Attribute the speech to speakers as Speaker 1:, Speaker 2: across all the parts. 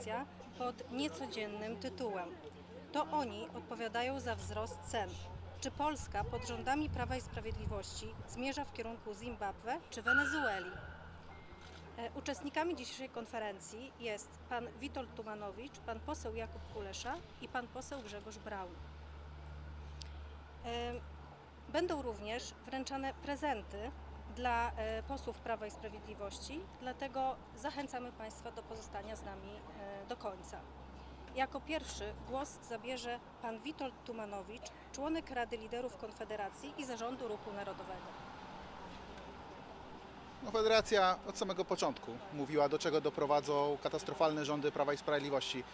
Speaker 1: Konfederacja pod niecodziennym tytułem. To oni odpowiadają za wzrost cen. Czy Polska pod rządami Prawa i Sprawiedliwości zmierza w kierunku Zimbabwe czy Wenezueli? E, Uczestnikami dzisiejszej konferencji jest pan Witold Tumanowicz, pan poseł Jakub Kulesza i pan poseł Grzegorz Braun. E, Będą również wręczane prezenty dla e, posłów Prawa i Sprawiedliwości, dlatego zachęcamy Państwa do pozostania z nami e, do końca. Jako pierwszy głos zabierze pan Witold Tumanowicz, członek Rady Liderów Konfederacji i Zarządu Ruchu Narodowego.
Speaker 2: Konfederacja od samego początku mówiła, do czego doprowadzą katastrofalne rządy Prawa i Sprawiedliwości.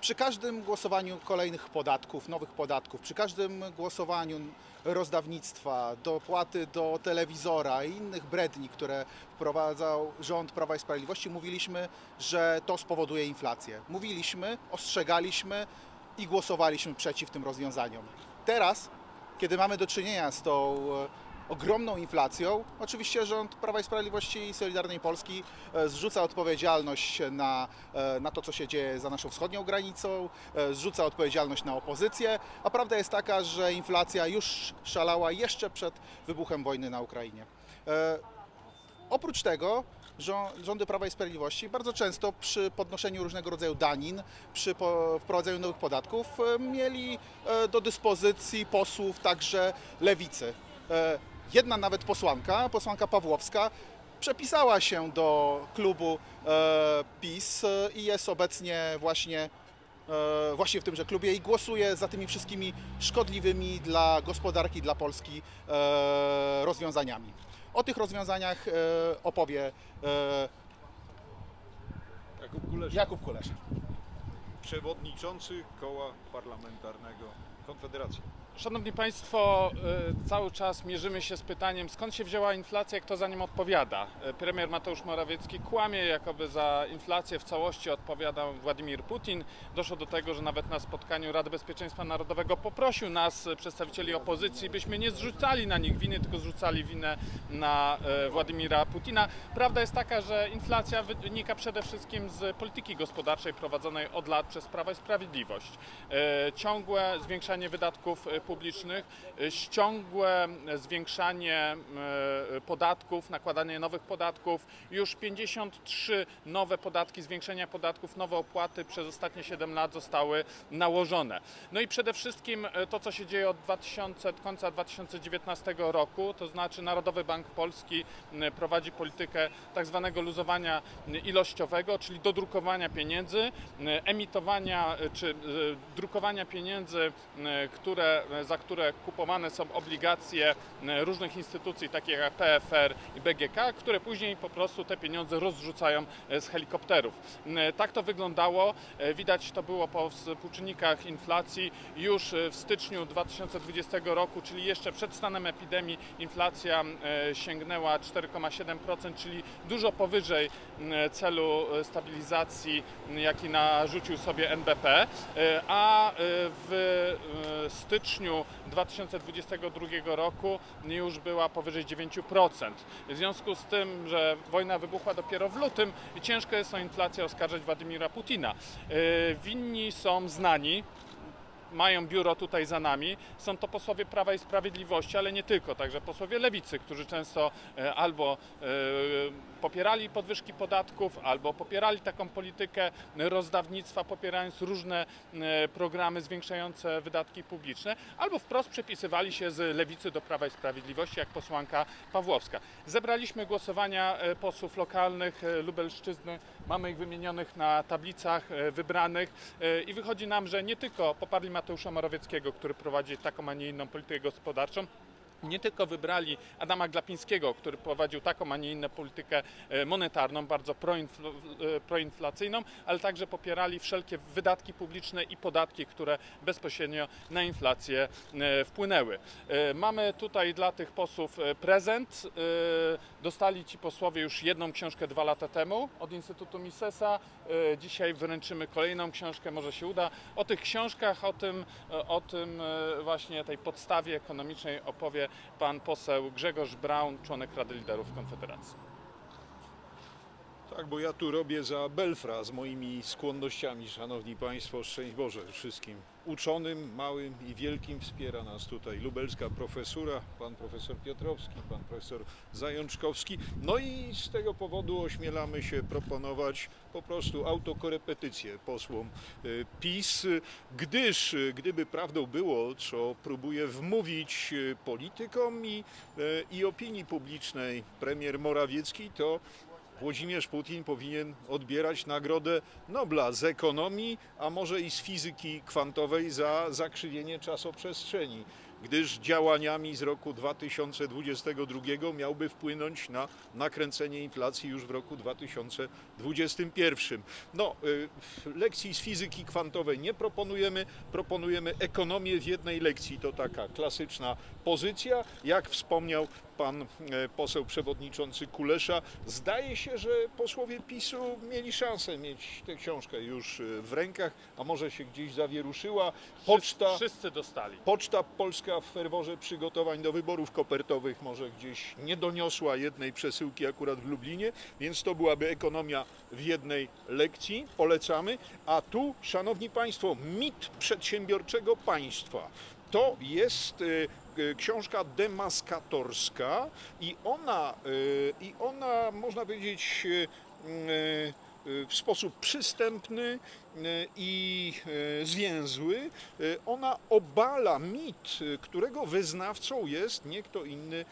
Speaker 2: Przy każdym głosowaniu kolejnych podatków, nowych podatków, przy każdym głosowaniu rozdawnictwa, dopłaty do telewizora i innych bredni, które wprowadzał rząd Prawa i Sprawiedliwości, mówiliśmy, że to spowoduje inflację. Mówiliśmy, ostrzegaliśmy i głosowaliśmy przeciw tym rozwiązaniom. Teraz, kiedy mamy do czynienia z tą e, ogromną inflacją. Oczywiście rząd Prawa i Sprawiedliwości i Solidarnej Polski e, zrzuca odpowiedzialność na, e, na to, co się dzieje za naszą wschodnią granicą, e, zrzuca odpowiedzialność na opozycję, a prawda jest taka, że inflacja już szalała jeszcze przed wybuchem wojny na Ukrainie. Oprócz tego rządy Prawa i Sprawiedliwości bardzo często przy podnoszeniu różnego rodzaju danin, przy wprowadzaniu nowych podatków mieli do dyspozycji posłów także lewicy. Jedna nawet posłanka, posłanka Pawłowska, przepisała się do klubu e, PiS e, i jest obecnie właśnie e, właśnie w tymże klubie i głosuje za tymi wszystkimi szkodliwymi dla gospodarki, dla Polski rozwiązaniami. O tych rozwiązaniach opowie
Speaker 3: Jakub Kulesz,
Speaker 2: Jakub Kulesz.
Speaker 3: przewodniczący koła parlamentarnego Konfederacji.
Speaker 4: Szanowni Państwo, y, cały czas mierzymy się z pytaniem, skąd się wzięła inflacja, kto za nim odpowiada. Y, Premier Mateusz Morawiecki kłamie, jakoby za inflację w całości odpowiadał Władimir Putin. Doszło do tego, że nawet na spotkaniu Rady Bezpieczeństwa Narodowego poprosił nas, y, przedstawicieli opozycji, byśmy nie zrzucali na nich winy, tylko zrzucali winę na Władimira Putina. Prawda jest taka, że inflacja wynika przede wszystkim z polityki gospodarczej prowadzonej od lat przez Prawo i Sprawiedliwość. Ciągłe zwiększanie wydatków publicznych, e, ciągłe zwiększanie e, podatków, nakładanie nowych podatków, już 53 nowe podatki, zwiększenia podatków, nowe opłaty przez ostatnie 7 lat zostały nałożone. No i przede wszystkim e, to, co się dzieje od 2000, od końca 2019 roku, to znaczy Narodowy Bank Polski prowadzi politykę tak zwanego luzowania ilościowego, czyli dodrukowania pieniędzy, emitowania czy drukowania pieniędzy, które, za które kupowane są obligacje m, różnych instytucji, takich jak PFR i BGK, które później po prostu te pieniądze rozrzucają e, z helikopterów. Tak to wyglądało. E, Widać to było po współczynnikach inflacji już e, w styczniu 2020 roku, czyli jeszcze przed stanem epidemii, inflacja e, sięgnęła 4,7%, czyli dużo powyżej celu e, stabilizacji, jaki narzucił sobie NBP, e, a e, w e, styczniu 2022 roku już była powyżej 9%. W związku z tym, że wojna wybuchła dopiero w lutym, ciężko jest o inflację oskarżać Władimira Putina. E, Winni są znani, mają biuro tutaj za nami. Są to posłowie Prawa i Sprawiedliwości, ale nie tylko, także posłowie Lewicy, którzy często e, albo e, popierali podwyżki podatków, albo popierali taką politykę rozdawnictwa, popierając różne e, programy zwiększające wydatki publiczne, albo wprost przepisywali się z Lewicy do Prawa i Sprawiedliwości, jak posłanka Pawłowska. Zebraliśmy głosowania posłów lokalnych Lubelszczyzny, mamy ich wymienionych na tablicach wybranych i wychodzi nam, że nie tylko poparli Mateusza Morawieckiego, który prowadzi taką, a nie inną politykę gospodarczą, nie tylko wybrali Adama Glapińskiego, który prowadził taką, a nie inną politykę e, monetarną, bardzo proinfl- e, proinflacyjną, ale także popierali wszelkie wydatki publiczne i podatki, które bezpośrednio na inflację e, wpłynęły. Mamy tutaj dla tych posłów prezent. Dostali ci posłowie już jedną książkę dwa lata temu od Instytutu Misesa. Dzisiaj wręczymy kolejną książkę, może się uda. O tych książkach, o tym, o tym właśnie tej podstawie ekonomicznej opowie pan poseł Grzegorz Braun, członek Rady Liderów Konfederacji.
Speaker 3: Tak, bo ja tu robię za Belfra z moimi skłonnościami, szanowni państwo, szczęść Boże wszystkim uczonym, małym i wielkim. Wspiera nas tutaj lubelska profesura, pan profesor Piotrowski, pan profesor Zajączkowski. No i z tego powodu ośmielamy się proponować po prostu autokorepetycję posłom y, PiS, gdyż gdyby prawdą było, co próbuje wmówić y, politykom i, y, i opinii publicznej premier Morawiecki, to Włodzimierz Putin powinien odbierać Nagrodę Nobla z ekonomii, a może i z fizyki kwantowej za zakrzywienie czasoprzestrzeni, gdyż działaniami z roku 2022 miałby wpłynąć na nakręcenie inflacji już w roku 2021. No, y, lekcji z fizyki kwantowej nie proponujemy, proponujemy ekonomię w jednej lekcji. To taka klasyczna pozycja. Jak wspomniał pan e, poseł przewodniczący Kulesza, zdaje się, że posłowie PiSu mieli szansę mieć tę książkę już e, w rękach, a może się gdzieś zawieruszyła. Poczta,
Speaker 4: Wszyscy dostali.
Speaker 3: Poczta Polska w ferworze przygotowań do wyborów kopertowych może gdzieś nie doniosła jednej przesyłki akurat w Lublinie, więc to byłaby ekonomia w jednej lekcji, polecamy. A tu, szanowni państwo, mit przedsiębiorczego państwa. To jest e, e, książka demaskatorska i ona, e, i ona można powiedzieć, w sposób przystępny e, i e, zwięzły. E, Ona obala mit, którego wyznawcą jest nie kto inny,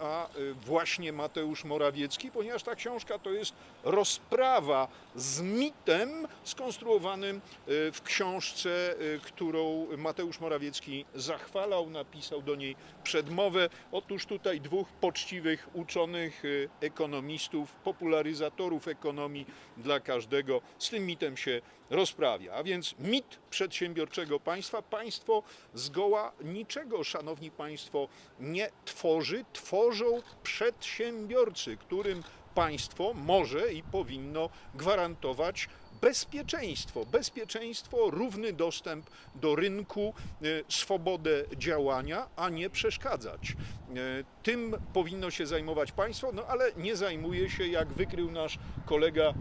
Speaker 3: a właśnie Mateusz Morawiecki, ponieważ ta książka to jest rozprawa z mitem skonstruowanym w książce, którą Mateusz Morawiecki zachwalał, napisał do niej przedmowę. Otóż tutaj dwóch poczciwych uczonych, ekonomistów, popularyzatorów ekonomii dla każdego z tym mitem się rozprawia. A więc mit przedsiębiorczego państwa. Państwo zgoła niczego, szanowni państwo, nie tworzy, tworzą przedsiębiorcy, którym państwo może i powinno gwarantować bezpieczeństwo, bezpieczeństwo, równy dostęp do rynku, e, swobodę działania, a nie przeszkadzać. E, Tym powinno się zajmować państwo, no ale nie zajmuje się, jak wykrył nasz kolega e,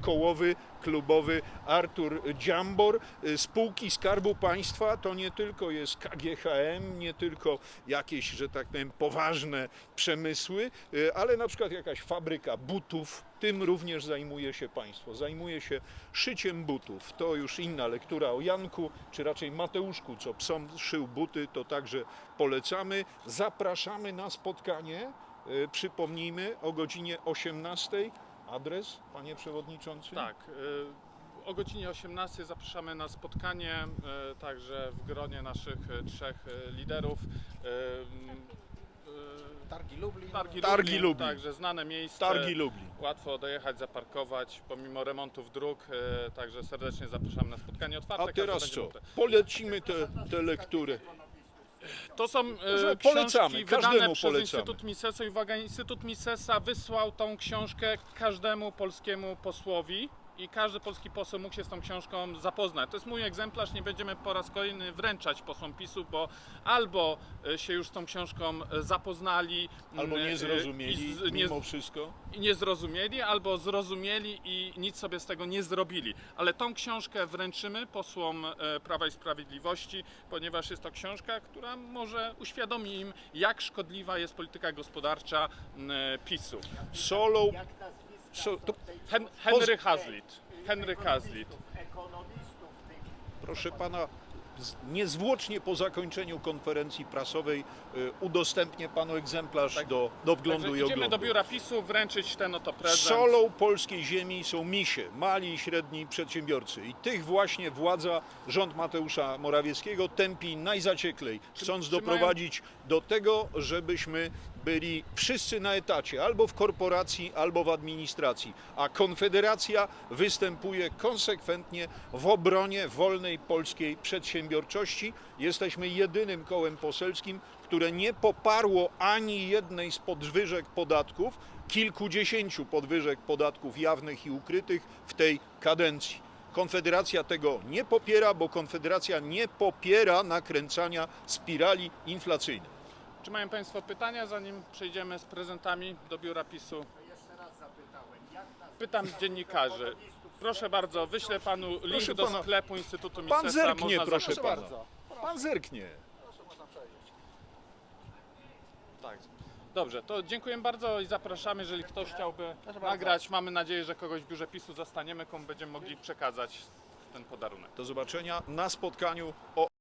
Speaker 3: kołowy, klubowy Artur Dziambor. Spółki Skarbu Państwa to nie tylko jest KGHM, nie tylko jakieś, że tak powiem, poważne przemysły, ale na przykład jakaś fabryka butów, tym również zajmuje się państwo. Zajmuje się szyciem butów. To już inna lektura o Janku, czy raczej Mateuszku, co psom szył buty, to także polecamy. Zapraszamy na spotkanie. e, Przypomnijmy o godzinie 18. Adres, panie przewodniczący?
Speaker 4: Tak. y, O godzinie 18 zapraszamy na spotkanie, y, także w gronie naszych trzech liderów. Y,
Speaker 2: Targi Lublin.
Speaker 4: Targi,
Speaker 3: Targi
Speaker 4: Lublin,
Speaker 3: Lublin.
Speaker 4: Także znane miejsce.
Speaker 3: Targi Lublin.
Speaker 4: Łatwo dojechać, zaparkować, pomimo remontów dróg. y, Także serdecznie zapraszamy na spotkanie otwarte.
Speaker 3: A
Speaker 4: każdy
Speaker 3: teraz
Speaker 4: będzie
Speaker 3: co?
Speaker 4: mógł-
Speaker 3: Polecimy tę te, lekturę.
Speaker 4: To są
Speaker 3: Może
Speaker 4: e,
Speaker 3: polecamy,
Speaker 4: książki
Speaker 3: każdemu
Speaker 4: wydane przez
Speaker 3: polecamy.
Speaker 4: Instytut Misesa i uwaga, Instytut Misesa wysłał tą książkę każdemu polskiemu posłowi i każdy polski poseł mógł się z tą książką zapoznać. To jest mój egzemplarz, nie będziemy po raz kolejny wręczać posłom PiSu, bo albo e, się już z tą książką e, zapoznali
Speaker 3: Albo
Speaker 4: e,
Speaker 3: nie zrozumieli
Speaker 4: i z- nie,
Speaker 3: mimo wszystko.
Speaker 4: i nie zrozumieli, albo zrozumieli i nic sobie z tego nie zrobili. Ale tą książkę wręczymy posłom e, Prawa i Sprawiedliwości, ponieważ jest to książka, która może uświadomi im, jak szkodliwa jest polityka gospodarcza m, e, PiSu.
Speaker 3: Solą.
Speaker 4: Hen, Henry Hazlitt. Henry Hazlitt.
Speaker 3: proszę pana, niezwłocznie po zakończeniu konferencji prasowej y, udostępnię panu egzemplarz
Speaker 4: Tak.
Speaker 3: do, do wglądu
Speaker 4: Także
Speaker 3: i
Speaker 4: idziemy
Speaker 3: oglądu.
Speaker 4: do biura PiSu wręczyć ten oto prezent.
Speaker 3: Solą polskiej ziemi są misie, mali i średni przedsiębiorcy. I tych właśnie władza, rząd Mateusza Morawieckiego tępi najzacieklej, chcąc
Speaker 4: czy
Speaker 3: doprowadzić do tego, żebyśmy byli wszyscy na etacie, albo w korporacji, albo w administracji. A Konfederacja występuje konsekwentnie w obronie wolnej polskiej przedsiębiorczości. Jesteśmy jedynym kołem poselskim, które nie poparło ani jednej z podwyżek podatków, kilkudziesięciu podwyżek podatków jawnych i ukrytych w tej kadencji. Konfederacja tego nie popiera, bo Konfederacja nie popiera nakręcania spirali inflacyjnej.
Speaker 4: Czy mają Państwo pytania, zanim przejdziemy z prezentami do biura PiSu? Pytam dziennikarzy. Proszę bardzo, wyślę panu link
Speaker 3: Proszę
Speaker 4: do
Speaker 3: pana,
Speaker 4: sklepu Instytutu
Speaker 3: Pan
Speaker 4: Misesa.
Speaker 3: zerknie,
Speaker 4: można
Speaker 3: proszę
Speaker 4: zakupić.
Speaker 3: pana. Pan zerknie.
Speaker 4: Tak. Dobrze, to dziękuję bardzo i zapraszamy, jeżeli ktoś chciałby nagrać. Mamy nadzieję, że kogoś w biurze PiSu zastaniemy, komu będziemy mogli przekazać ten podarunek.
Speaker 3: Do zobaczenia na spotkaniu o